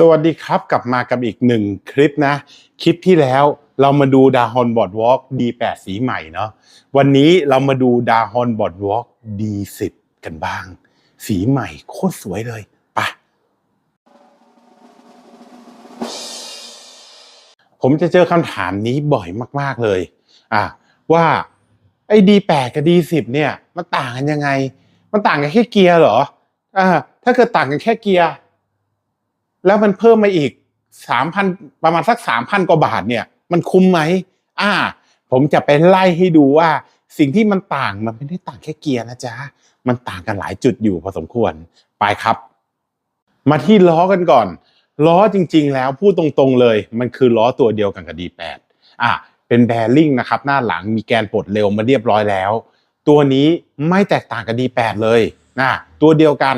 สวัสดีครับกลับมากับอีกหนึ่งคลิปนะ คลิปที่แล้วเรามาดูดาฮอนบอร์ดวอล์ก D8 สีใหม่เนาะวันนี้เรามาดูดาฮอนบอร์ดวอล์ก D10 กันบ้าง สีใหม่โคตรสวยเลยปะผมจะเจอคำถามนี้บ่อยมาก ๆเลยอะว่าไอ้ D8 กับ D10 เนี่ยมันต่างกันยังไง มันต่างกันแค่เกียร์เหรออ่าถ้าเกิดต่างกันแค่เกียร์ แล้วมันเพิ่มมาอีกสามพันประมาณสักสามพันกว่าบาทเนี่ย มันคุ้มไหมอ่า ผมจะไปไล่ให้ดูว่าสิ่งที่มันต่างมันไม่ได้ต่างแค่เกียร์นะจ๊ะ มันต่างกันหลายจุดอยู่พอสมควรไปครับ มาที่ล้อกันก่อน ล้อจริง ๆ แล้วพูดตรงๆเลย มันคือล้อตัวเดียวกันกับ D8 อะเป็นแบริ่งนะครับ หน้าหลังมีแกนปลดเร็วมาเรียบร้อยแล้ว ตัวนี้ไม่แตกต่างกับ D8 เลยนะตัวเดียวกัน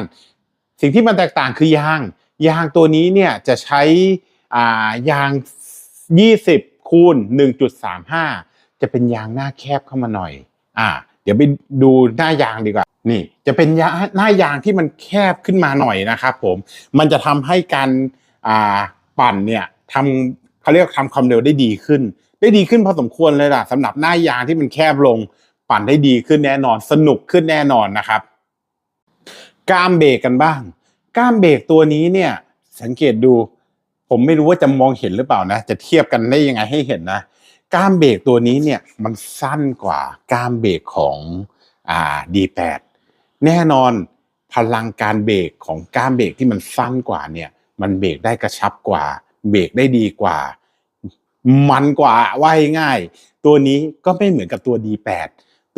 สิ่งที่มันแตกต่างคือยาง ยางตัวนี้เนี่ยจะใช้อ่ายาง 20 คูณ 1.35 จะเป็นยางหน้าแคบเข้ามาหน่อย อ่า เดี๋ยวไปดูหน้ายางดีกว่า นี่ จะเป็นยาหน้ายางที่มันแคบขึ้นมาหน่อยนะครับผม มันจะทำให้การอ่าปั่นเนี่ยทำเขาเรียกทำความเร็วได้ดีขึ้น ได้ดีขึ้นพอสมควรเลยล่ะสำหรับหน้ายางที่มันแคบลง ปั่นได้ดีขึ้นแน่นอน สนุกขึ้นแน่นอนนะครับกล้ามเบรกกันบ้าง ก้ามเบรกตัวนี้เนี่ย สังเกตดู ผมไม่รู้ว่าจะมองเห็นหรือเปล่านะ จะเทียบกันได้ยังไงให้เห็นนะ ก้ามเบรกตัวนี้เนี่ยมันสั้นกว่าก้ามเบรกของอ่า D8 แน่นอนพลังการเบรกของก้ามเบรกที่มันสั้นกว่าเนี่ย มันเบรกได้กระชับกว่า เบรกได้ดีกว่า มันกว่าว่ายง่าย ตัวนี้ก็ไม่เหมือนกับตัว D8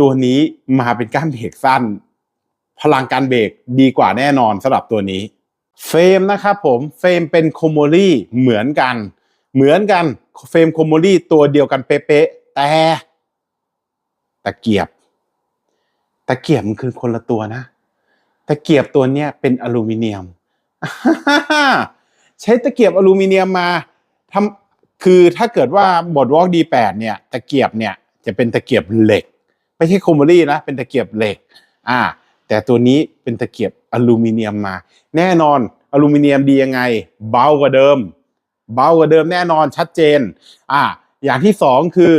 ตัวนี้มาเป็นก้ามเบรกสั้น พลังการเบรกดีกว่าแน่นอนสำหรับตัวนี้ เฟรมนะครับผมเฟรมเป็นโคโมลี่เหมือนกัน เหมือนกันเฟรมโคโมลี่ตัวเดียวกันเป๊ะๆแต่ตะเกียบตะเกียบมันคือคนละตัวนะตะเกียบตัวเนี้ยเป็นอลูมิเนียม ใช้ตะเกียบอลูมิเนียมมาทำคือถ้าเกิดว่าบอดวอล์กดีแปดเนี่ย ตะเกียบเนี่ยจะเป็นตะเกียบเหล็ก ไม่ใช่โคโมลี่นะ เป็นตะเกียบเหล็ก อ่า แต่ตัวนี้เป็นตะเกียบอลูมิเนียมมา แน่นอนอลูมิเนียมดียังไง เบากว่าเดิม เบากว่าเดิมแน่นอนชัดเจนอ่าอย่างที่สองคือ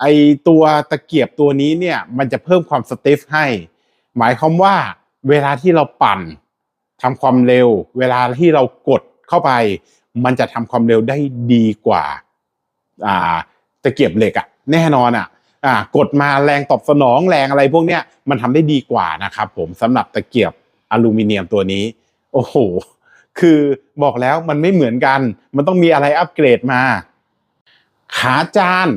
ไอตัวตะเกียบตัวนี้เนี่ยมันจะเพิ่มความสเตฟให้ หมายความว่าเวลาที่เราปั่นทำความเร็ว เวลาที่เรากดเข้าไป มันจะทำความเร็วได้ดีกว่าอ่าตะเกียบเหล็กอะแน่นอนอะ อ่ากดมาแรงตอบสนองแรงอะไรพวกเนี้ยมันทำได้ดีกว่านะครับผมสำหรับตะเกียบอลูมิเนียมตัวนี้ โอ้โห คือบอกแล้วมันไม่เหมือนกัน มันต้องมีอะไรอัปเกรดมา ขาจาน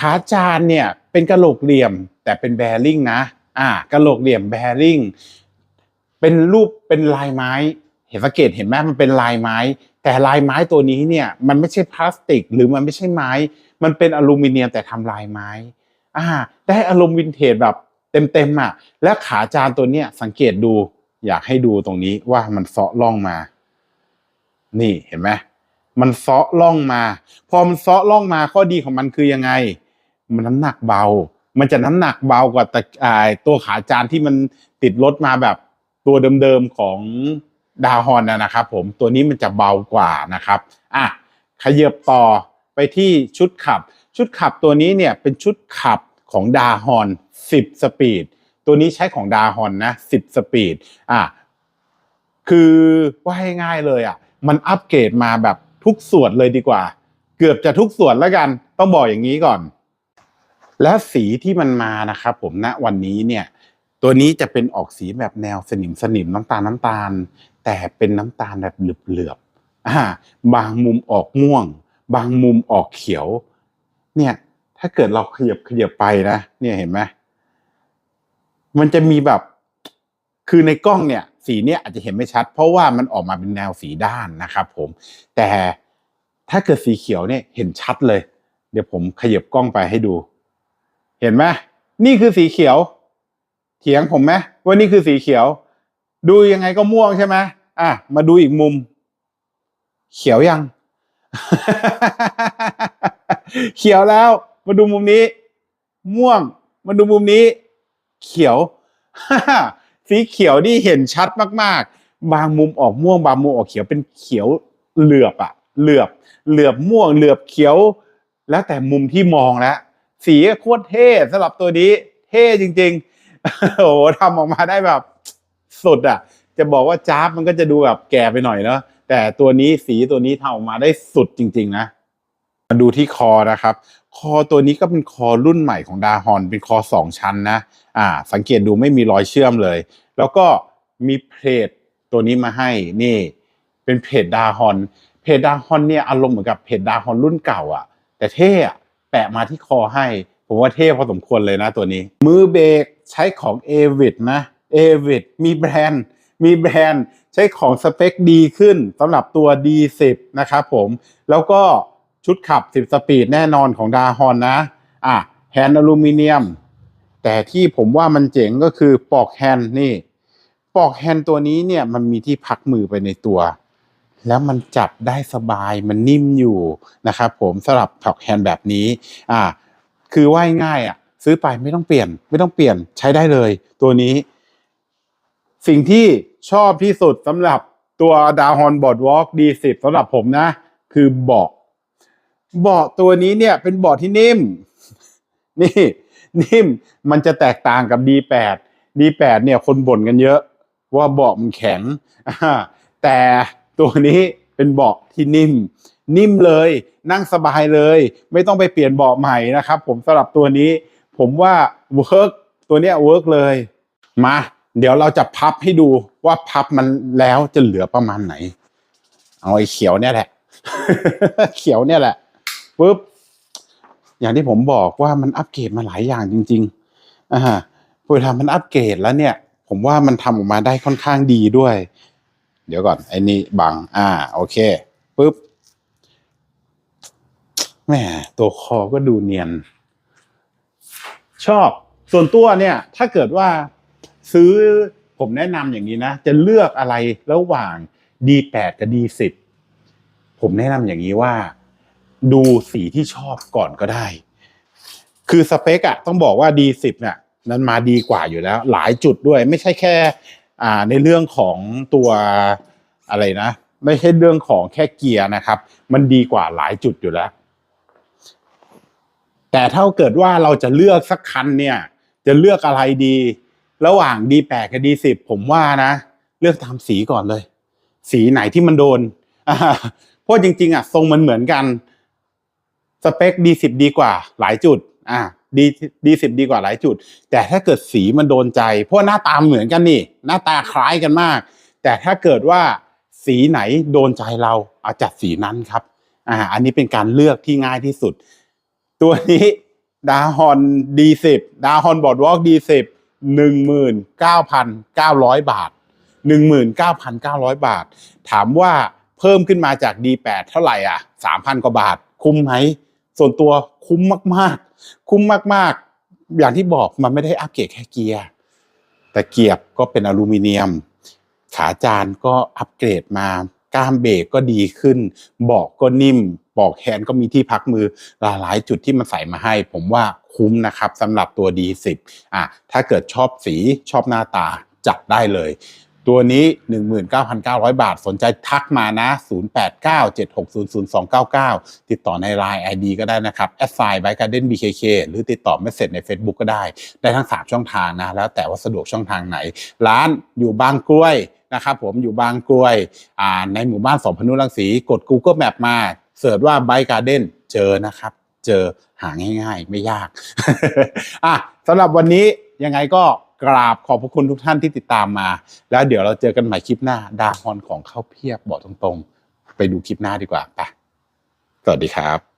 ขาจานเนี่ยเป็นกระโหลกเหลี่ยม แต่เป็นแบริ่งนะ อ่ากระโหลกเหลี่ยมแบริ่งเป็นรูปเป็นลายไม้ เห็นสังเกตเห็นไหมมันเป็นลายไม้ แต่ลายไม้ตัวนี้เนี่ยมันไม่ใช่พลาสติก หรือมันไม่ใช่ไม้ มันเป็นอลูมิเนียมแต่ทำลายไม้ อ่าได้อารมณ์วินเทจแบบเต็มๆอะและขาจานตัวเนี้ยสังเกตดูอยากให้ดูตรงนี้ว่ามันเซาะล่องมา นี่เห็นไหมมันเซาะล่องมา พอมันเซาะล่องมาข้อดีของมันคือยังไง มันน้ำหนักเบา มันจะน้ำหนักเบากว่าตะอ่าตัวขาจานที่มันติดรถมาแบบตัวเดิมๆของดาวฮอนนะนะครับผมตัวนี้มันจะเบากว่านะครับ อะขยับต่อไปที่ชุดขับ ชุดขับตัวนี้เนี่ยเป็นชุดขับของดาฮอน10 สปีด ตัวนี้ใช้ของดาฮอนนะ 10 สปีดอะคือว่าให้ง่ายเลยอะมันอัปเกรดมาแบบทุกส่วนเลยดีกว่า เกือบจะทุกส่วนแล้วกัน ต้องบอกอย่างนี้ก่อน แล้วสีที่มันมานะครับผมณวันนี้เนี่ย ตัวนี้จะเป็นออกสีแบบแนวสนิมสนิมน้ำตาลน้ำตาล แต่เป็นน้ำตาลแบบเหลือบๆอ่าบางมุมออกม่วง บางมุมออกเขียว เนี่ย ถ้าเกิดเราขยับขยับไปนะเนี่ยเห็นไหมมันจะมีแบบ คือในกล้องเนี่ย สีเนี่ยอาจจะเห็นไม่ชัด เพราะว่ามันออกมาเป็นแนวสีด้านนะครับผม แต่ถ้าเกิดสีเขียวเนี่ยเห็นชัดเลย เดี๋ยวผมขยับกล้องไปให้ดู เห็นไหมนี่คือสีเขียว เถียงผมไหมว่านี่คือสีเขียว ดูยังไงก็ม่วงใช่ไหมอะมาดูอีกมุม เขียวยัง เขียวแล้ว มาดูมุมนี้ ม่วง มาดูมุมนี้ เขียว สีเขียวนี่เห็นชัดมากๆ บางมุมออกม่วง บางมุมออกเขียวเป็นเขียวเหลือบอะเหลือบ เหลือบม่วง เหลือบเขียว แล้วแต่มุมที่มองแล้วสีโคตรเท่สำหรับตัวนี้ เท่จริงๆโอ้โหทำออกมาได้แบบ สุดอะจะบอกว่าจ้าบมันก็จะดูแบบแก่ไปหน่อยเนาะ แต่ตัวนี้สีตัวนี้ทำออกมาได้สุดจริง ๆ นะ มาดูที่คอนะครับ คอตัวนี้ก็เป็นคอรุ่นใหม่ของดาฮอน เป็นคอสองชั้นนะ อ่า สังเกตดูไม่มีรอยเชื่อมเลย แล้วก็มีเพจตัวนี้มาให้นี่ เป็นเพจดาฮอน เพจดาฮอนเนี่ยอารมณ์เหมือนกับเพจดาฮอนรุ่นเก่าอะแต่เท่อะแปะมาที่คอให้ ผมว่าเท่พอสมควรเลยนะตัวนี้ มือเบรกใช้ของเอวิดนะเอวิดมีแบรนด์ มีแบรนด์ใช้ของสเปคดีขึ้นสำหรับตัว D10 นะครับผมแล้วก็ชุดขับ 10 สปีดแน่นอนของดาฮอนนะอะแฮนด์อลูมิเนียม แต่ที่ผมว่ามันเจ๋งก็คือปลอกแฮนด์นี่ปลอกแฮนด์ตัวนี้เนี่ยมันมีที่พักมือไปในตัว แล้วมันจับได้สบายมันนิ่มอยู่นะครับผมสำหรับปลอกแฮนด์แบบนี้อ่าคือว่ายง่ายอะซื้อไปไม่ต้องเปลี่ยนไม่ต้องเปลี่ยนใช้ได้เลย ตัวนี้ สิ่งที่ชอบที่สุดสำหรับตัวดาวฮอนบอร์ดวอล์ก D10 สำหรับผมนะ คือเบาะเบาะตัวนี้เนี่ยเป็นเบาะที่นิ่ม นี่นิ่มมันจะแตกต่างกับ D8 D8 เนี่ยคนบ่นกันเยอะ ว่าเบาะมันแข็งแต่ตัวนี้เป็นเบาะที่นิ่ม นิ่มเลยนั่งสบายเลย ไม่ต้องไปเปลี่ยนเบาะใหม่นะครับ ผมสำหรับตัวนี้ ผมว่าเวิร์กตัวเนี้ยเวิร์กเลย มา เดี๋ยวเราจะพับให้ดูว่าพับมันแล้วจะเหลือประมาณไหน เอาไอ้เขียวเนี่ยแหละ เขียวเนี่ยแหละปุ๊บอย่างที่ผมบอกว่ามันอัปเกรดมาหลายอย่างจริงๆอ่าพอเวลามันอัปเกรดแล้วเนี่ย ผมว่ามันทำออกมาได้ค่อนข้างดีด้วย เดี๋ยวก่อนไอ้นี่บัง อ่า โอเคปุ๊บแหมตัวคอก็ดูเนียน ชอบส่วนตัวเนี่ย ถ้าเกิดว่า ซื้อผมแนะนำอย่างนี้นะ จะเลือกอะไรระหว่าง D8 กับ D10 ผมแนะนำอย่างนี้ว่า ดูสีที่ชอบก่อนก็ได้ คือสเปคอะต้องบอกว่า D10 เนี่ยนั้นมาดีกว่าอยู่แล้ว หลายจุดด้วยไม่ใช่แค่อ่าในเรื่องของตัวอะไรนะ ไม่ใช่เรื่องของแค่เกียร์นะครับ มันดีกว่าหลายจุดอยู่แล้ว แต่ถ้าเกิดว่าเราจะเลือกสักคันเนี่ย จะเลือกอะไรดี ระหว่าง D8 กับ D10 ผมว่านะ เลือกตามสีก่อนเลย สีไหนที่มันโดนเพราะจริง ๆอะทรงมันเหมือนกัน สเปค D10 ดีกว่าหลายจุด อ่า D D10 ดีกว่าหลายจุด แต่ถ้าเกิดสีมันโดนใจ เพราะหน้าตาเหมือนกันนี่ หน้าตาคล้ายกันมาก แต่ถ้าเกิดว่าสีไหนโดนใจเราเอาจัดสีนั้นครับอ่าอันนี้เป็นการเลือกที่ง่ายที่สุด ตัวนี้ดาฮอน D10 ดาฮอนบอร์ดวอล์ก D10 หนึ่งหมื่นเก้าพันเก้าร้อยบาทหนึ่งหมื่นเก้าพันเก้าร้อยบาท ถามว่าเพิ่มขึ้นมาจาก D8 เท่าไหร่อะสามพันกว่าบาท คุ้มไหม ส่วนตัวคุ้มมากๆ คุ้มมากๆ อย่างที่บอกมันไม่ได้อัปเกรดแค่เกียร์ แต่เกียบก็เป็นอลูมิเนียม ขาจานก็อัปเกรดมา ก้ามเบรกก็ดีขึ้นบาะก็นิ่มปลอกแขนก็มีที่พักมือหลายๆจุดที่มันใส่มาให้ ผมว่าคุ้มนะครับสำหรับตัว D10 อะถ้าเกิดชอบสีชอบหน้าตาจัดได้เลยตัวนี้ 19,900 บาท สนใจทักมานะ 0897600299 ติดต่อใน Line ID ก็ได้นะครับ a s s i g n by Garden BKK หรือติดต่อเมสเซจใน Facebook ก็ได้ ได้ทั้ง 3 ช่องทางนะ แล้วแต่ว่าสะดวกช่องทางไหน ร้านอยู่บางกล้วย นะครับผมอยู่บางกลวยอ่าในหมู่บ้านสองพนุรังสีกด Google Map มาเสิร์ชว่า By Garden เจอนะครับ เจอหาง่ายๆ ไม่ยากอะสำหรับวันนี้ยังไงก็กราบขอบพระคุณทุกท่านที่ติดตามมา แล้วเดี๋ยวเราเจอกันใหม่คลิปหน้าดาฮอนของเข้าเพียบบอกตรงๆ ไปดูคลิปหน้าดีกว่าไปสวัสดีครับ